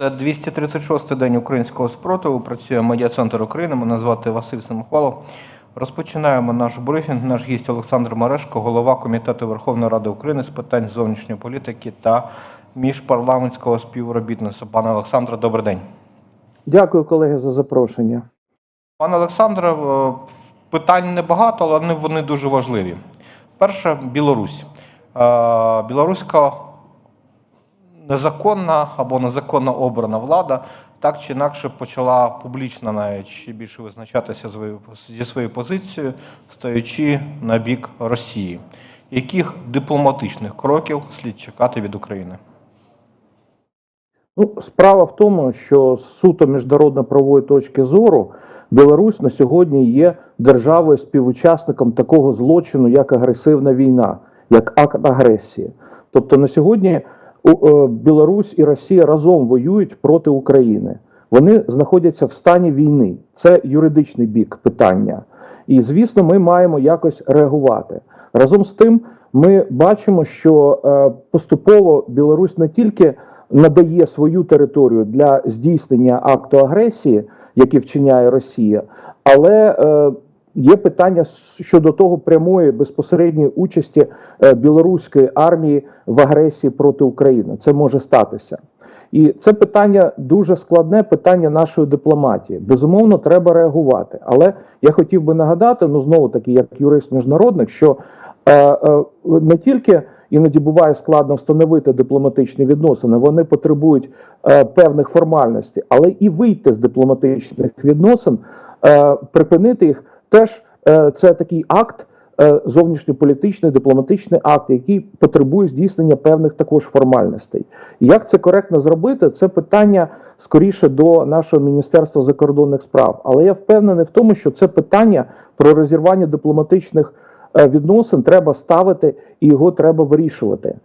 Це 236-й день українського спротиву. Працює медіа-центр України. Мене звати Василь Самохвалов. Розпочинаємо наш брифінг. Наш гість Олександр Марешко, голова Комітету Верховної Ради України з питань зовнішньої політики та міжпарламентського співробітництва. Пане Олександре, добрий день. Дякую, колеги, за запрошення. Пане Олександре, е, питань небагато, але вони- вони дуже важливі. Перше Білорусь. Е, Білоруська незаконна або незаконно обрана влада так чи інакше почала публічно навіть ще більше визначатися зі своєю позицією, стоячи на бік Росії. Яких дипломатичних кроків слід чекати від України? Ну, справа в тому, що з суто міжнародно-правової точки зору Білорусь на сьогодні є державою співучасником такого злочину, як агресивна війна, як акт агресії. Тобто на сьогодні Білорусь і Росія разом воюють проти України. Вони знаходяться в стані війни. Це юридичний бік питання. І звісно, ми маємо якось реагувати. Разом з тим, ми бачимо, що е, поступово Білорусь не тільки надає свою територію для здійснення акту агресії, який вчиняє Росія, але е, є питання щодо того прямої безпосередньої участі е, білоруської армії в агресії проти України. Це може статися. І це питання дуже складне питання нашої дипломатії. Безумовно, треба реагувати. Але я хотів би нагадати, ну знову таки, як юрист міжнародник, що е, е, не тільки іноді буває складно встановити дипломатичні відносини, вони потребують е, певних формальностей, але і вийти з дипломатичних відносин, е, припинити їх теж е, це такий акт. е, Зовнішньополітичний дипломатичний акт, який потребує здійснення певних також формальностей. Як це коректно зробити? Це питання скоріше до нашого міністерства закордонних справ. Але я впевнений в тому, що це питання про розірвання дипломатичних відносин треба ставити і його треба вирішувати.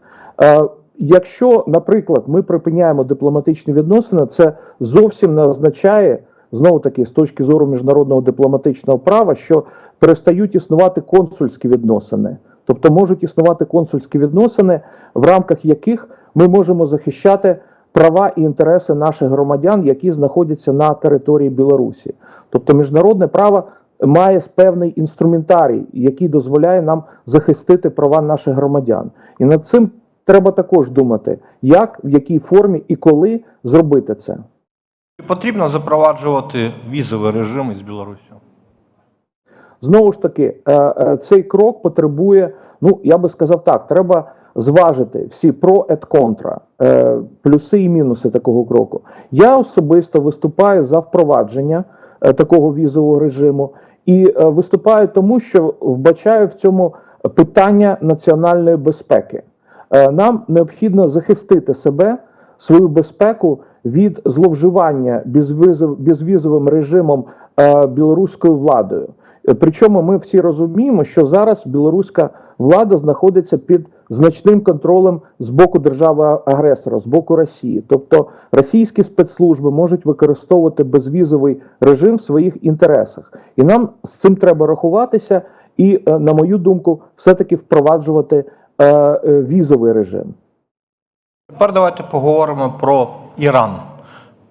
Якщо, наприклад, ми припиняємо дипломатичні відносини, це зовсім не означає знову таки з точки зору міжнародного дипломатичного права, що перестають існувати консульські відносини, тобто можуть існувати консульські відносини, в рамках яких ми можемо захищати права і інтереси наших громадян, які знаходяться на території Білорусі. Тобто, міжнародне право має певний інструментарій, який дозволяє нам захистити права наших громадян. І над цим треба також думати, як, в якій формі і коли зробити це. Чи потрібно запроваджувати візовий режим із Білоруссю? Знову ж таки, е, е, цей крок потребує, ну я би сказав так, треба зважити всі про et контра, е, плюси і мінуси такого кроку. Я особисто виступаю за впровадження такого візового режиму і виступаю тому, що вбачаю в цьому питання національної безпеки. Нам необхідно захистити себе, свою безпеку від зловживання безвізовим режимом е, білоруською владою. Причому ми всі розуміємо, що зараз білоруська влада знаходиться під значним контролем з боку держави-агресора, з боку Росії. Тобто російські спецслужби можуть використовувати безвізовий режим в своїх інтересах, і нам з цим треба рахуватися. І, е, на мою думку, все-таки впроваджувати е, візовий режим. Тепер давайте поговоримо про Іран.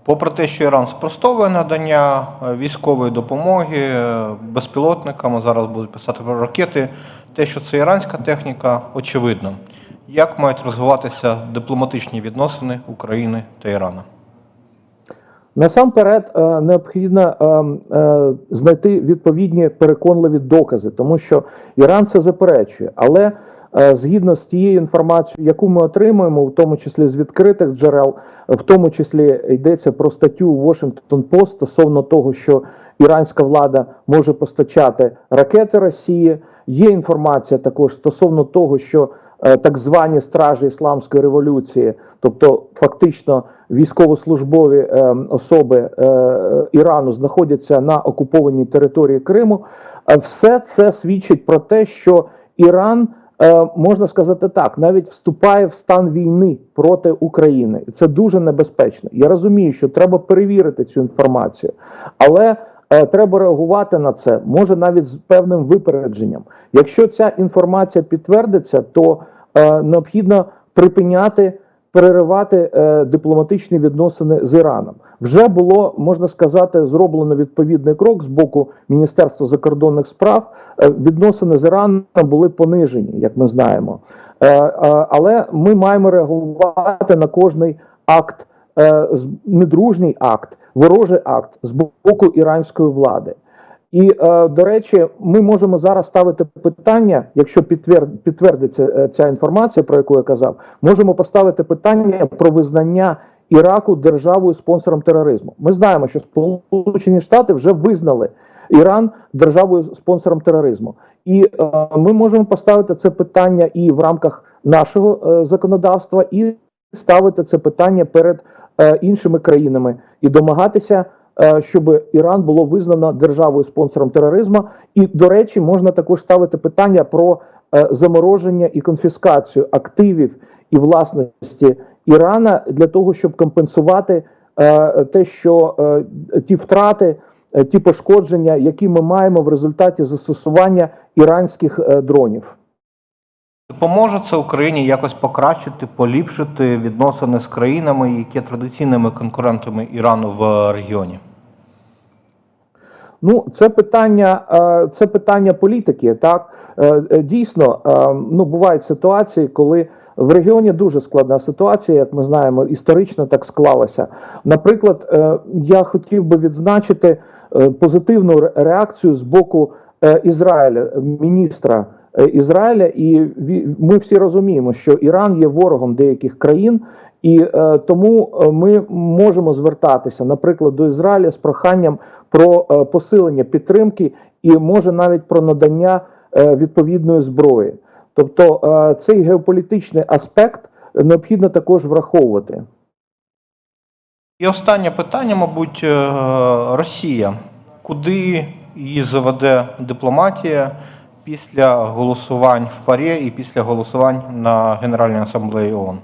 Попри те, що Іран спростовує надання е, військової допомоги е, безпілотникам, зараз будуть писати про ракети, те, що це іранська техніка, очевидно. Як мають розвиватися дипломатичні відносини України та Ірану? Насамперед е, необхідно знайти відповідні переконливі докази, тому що Іран це заперечує. Але згідно з тією інформацією, яку ми отримуємо, в тому числі з відкритих джерел, в тому числі йдеться про статтю Washington Post стосовно того, що іранська влада може постачати ракети Росії. Є інформація також стосовно того, що е, так звані стражі ісламської революції, тобто фактично військовослужбові е, особи е, Ірану знаходяться на окупованій території Криму. Е, Все це свідчить про те, що Іран е, можна сказати так, навіть вступає в стан війни проти України. І це дуже небезпечно. Я розумію, що треба перевірити цю інформацію, але е, треба реагувати на це, може навіть з певним випередженням. Якщо ця інформація підтвердиться, то е, необхідно припиняти переривати е, дипломатичні відносини з Іраном. Вже було можна сказати зроблено відповідний крок з боку Міністерства закордонних справ. Е, відносини з Іраном були понижені, як ми знаємо. Е, е, але ми маємо реагувати на кожний акт, е, недружній акт, ворожий акт з боку іранської влади. І е, до речі, ми можемо зараз ставити питання, якщо підтвер- підтвердиться е, ця інформація, про яку я казав, можемо поставити питання про визнання Іраку державою спонсором тероризму. Ми знаємо, що Сполучені Штати вже визнали Іран державою спонсором тероризму, і е, ми можемо поставити це питання і в рамках нашого законодавства, і ставити це питання перед іншими країнами і домагатися щоб Іран було визнано державою спонсором тероризму. І, до речі, можна також ставити питання про е, замороження і конфіскацію активів і власності Ірана для того, щоб компенсувати е, те, що е, ті втрати, е, ті пошкодження, які ми маємо в результаті застосування іранських е, дронів. Допоможе це Україні якось покращити, поліпшити відносини з країнами, які традиційними конкурентами Ірану в регіоні. Ну, це питання, е, це питання політики. Так Е, е, дійсно, е, ну бувають ситуації, коли в регіоні дуже складна ситуація, як ми знаємо, історично так склалося. Наприклад, е, я хотів би відзначити е, позитивну реакцію з боку е, Ізраїля, міністра е, Ізраїля, і ми всі розуміємо, що Іран є ворогом деяких країн. І е, тому е, ми можемо звертатися, наприклад, до Ізраїля з проханням про е, посилення підтримки і може навіть про надання е, відповідної зброї. Тобто е, цей геополітичний аспект необхідно також враховувати. І останнє питання, мабуть, е, Росія. Куди її заведе дипломатія після голосувань в ПАРЄ і після голосувань на Генеральній асамблеї ООН?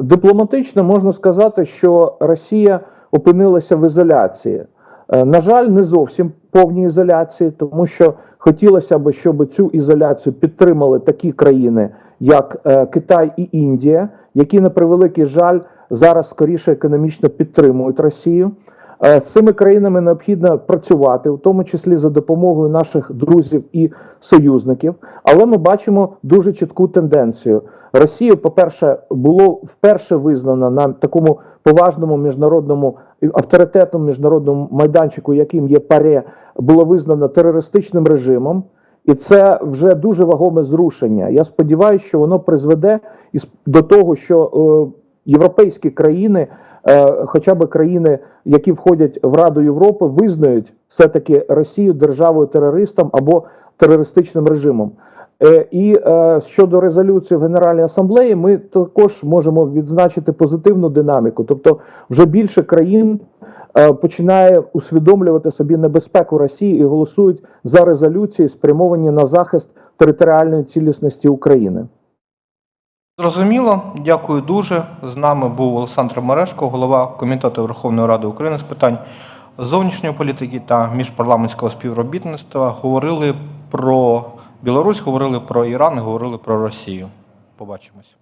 Дипломатично можна сказати, що Росія опинилася в ізоляції. Е, На жаль, не зовсім повній ізоляції, тому що хотілося б, щоб цю ізоляцію підтримали такі країни, як е, Китай і Індія, які на превеликий жаль зараз скоріше економічно підтримують Росію. Е, З цими країнами необхідно працювати, в тому числі за допомогою наших друзів і союзників. Але ми бачимо дуже чітку тенденцію. Росію, по-перше, було вперше визнано на такому поважному міжнародному авторитетному міжнародному майданчику, яким є ПАРЕ, було визнано терористичним режимом. І це вже дуже вагоме зрушення. Я сподіваюся, що воно призведе до того, що е, європейські країни, хоча б країни, які входять в Раду Європи, визнають все-таки Росію державою терористом або терористичним режимом. Е, І е, щодо резолюції в Генеральній асамблеї, ми також можемо відзначити позитивну динаміку. Тобто, вже більше країн е, починає усвідомлювати собі небезпеку Росії і голосують за резолюції, спрямовані на захист територіальної цілісності України. Зрозуміло, дякую дуже. З нами був Олександр Мерешко, голова Комітету Верховної Ради України з питань зовнішньої політики та міжпарламентського співробітництва. Говорили про Білорусь, говорили про Іран, говорили про Росію. Побачимось.